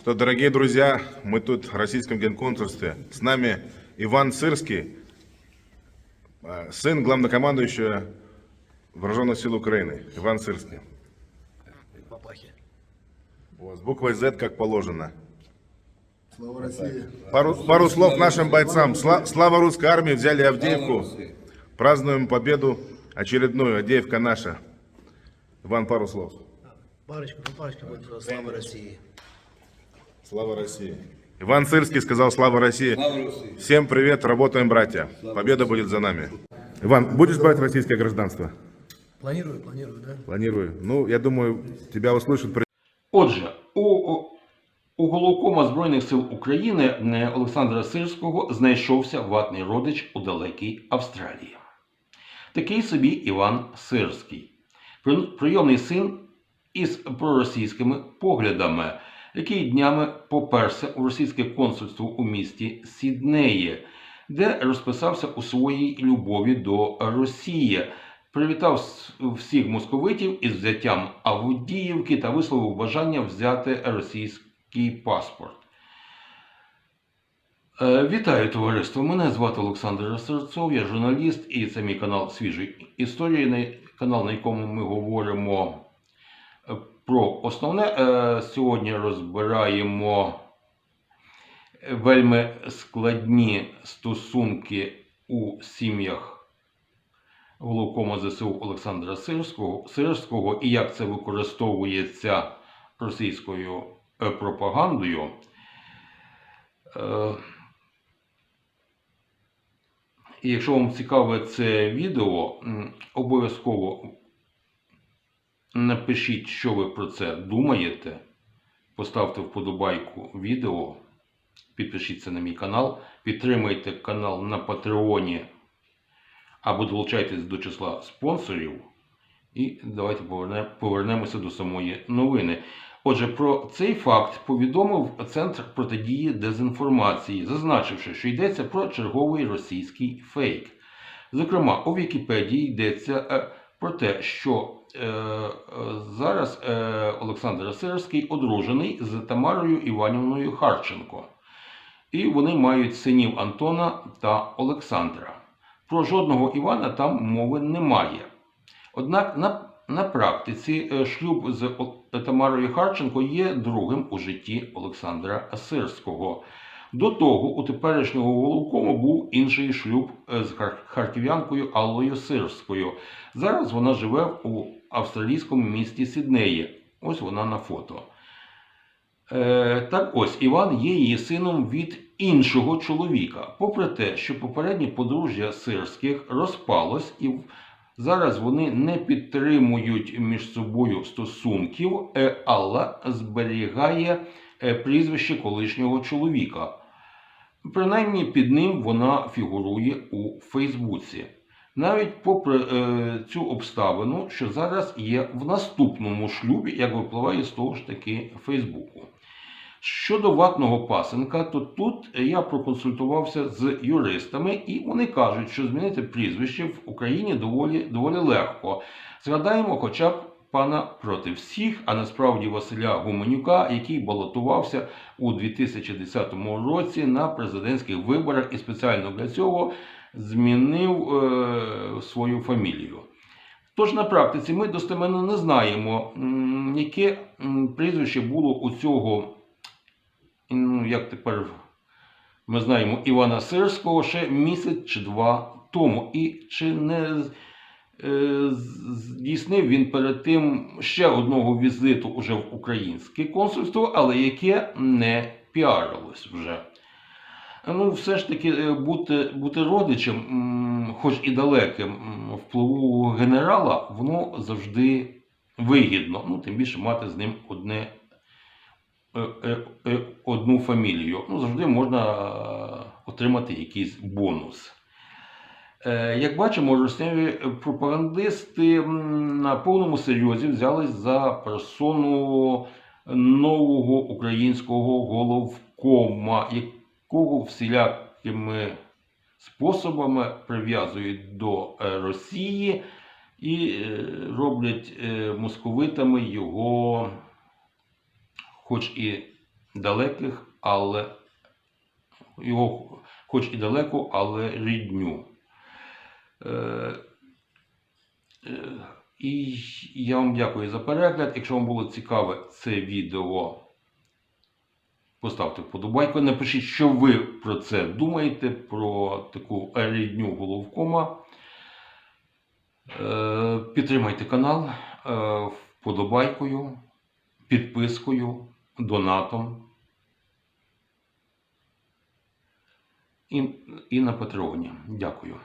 Что, дорогие друзья, мы тут в российском генконсульстве. С нами Иван Сырский, э, сын главнокомандующего Вооруженных сил Украины. Иван Сырский. У вас буквой Z как положено. Слава России. Пару, пару слов нашим бойцам. Сла- слава русской армии, взяли Авдеевку. Празднуем победу очередную. Авдеевка наша. Иван, пару слов. Парочку, ну парочку будет слава России. Слава России. Иван Сырский сказал «Слава России». Всем привет, работаем, братья. Победа будет за нами. Иван, будешь брать российское гражданство? Планирую, планирую, да? Планирую. Ну, я думаю, тебя услышат Отже, у, у, головкома Збройних сил України е, Олександра Сирського знайшовся ватний родич у далекій Австралії. Такий собі Іван Сирський, прийомний син із проросійськими поглядами, який днями поперся у російське консульство у місті Сіднеї, де розписався у своїй любові до Росії, привітав всіх московитів із взяттям Авдіївки та висловив бажання взяти російський паспорт. Е, Вітаю товариство! Мене звати Олександр Серцов, я журналіст, і це мій канал Свіжі історії, канал, на якому ми говоримо про основне. Е, Сьогодні розбираємо вельми складні стосунки у сім'ях головкома ЗСУ Олександра Сирського, Сирського і як це використовується російською е, пропагандою. Е, І якщо вам цікаве це відео, обов'язково напишіть, що ви про це думаєте. Поставте вподобайку відео, підпишіться на мій канал, підтримайте канал на Патреоні або долучайтесь до числа спонсорів. І давайте повернемося до самої новини. Отже, про цей факт повідомив Центр протидії дезінформації, зазначивши, що йдеться про черговий російський фейк. Зокрема, у Вікіпедії йдеться е, про те, що е, е, зараз е, Олександр Сирський одружений з Тамарою Іванівною Харченко. І вони мають синів Антона та Олександра. Про жодного Івана там мови немає. Однак на, на практиці е, шлюб з Тамарою Харченко є другим у житті Олександра Сирського. До того у теперішнього головкому був інший шлюб е, з харків'янкою Аллою Сирською. Зараз вона живе у австралійському місті Сіднеї. Ось вона на фото. Е, так ось Іван є її сином від іншого чоловіка. Попри те, що попереднє подружжя сирських розпалось і зараз вони не підтримують між собою стосунків, е, Алла зберігає е, прізвище колишнього чоловіка. Принаймні під ним вона фігурує у Фейсбуці. Навіть попри е, цю обставину, що зараз є в наступному шлюбі, як випливає з того ж таки Фейсбуку. Щодо ватного пасенка, то тут я проконсультувався з юристами, і вони кажуть, що змінити прізвище в Україні доволі, доволі легко. Згадаємо хоча б пана проти всіх, а насправді Василя Гуменюка, який балотувався у 2010 році на президентських виборах і спеціально для цього змінив е, свою фамілію. Тож на практиці ми достеменно не знаємо, яке прізвище було у цього, ну, як тепер ми знаємо, Івана Сирського ще місяць чи два тому. І чи не здійснив він перед тим ще одного візиту уже в українське консульство, але яке не піарилось вже. Ну, все ж таки, е, бути, бути родичем, хоч і далеким впливу генерала, воно завжди вигідно. Ну, тим більше мати з ним одне, е, е, е, одну фамілію. Ну, завжди можна е, отримати якийсь бонус. Е, Як бачимо, русняві пропагандисти на повному серйозі взялись за персону нового українського головкома, якого всілякими способами прив'язують до е, Росії і е, роблять московитами його хоч і далеких, але його хоч і далеку, але рідню. Е, е, і я вам дякую за перегляд. Якщо вам було цікаве це відео, поставте вподобайку. Напишіть, що ви про це думаєте, про таку рідню головкома. Е, Підтримайте канал вподобайкою, підпискою, донатом. І, і на Патреоні. Дякую.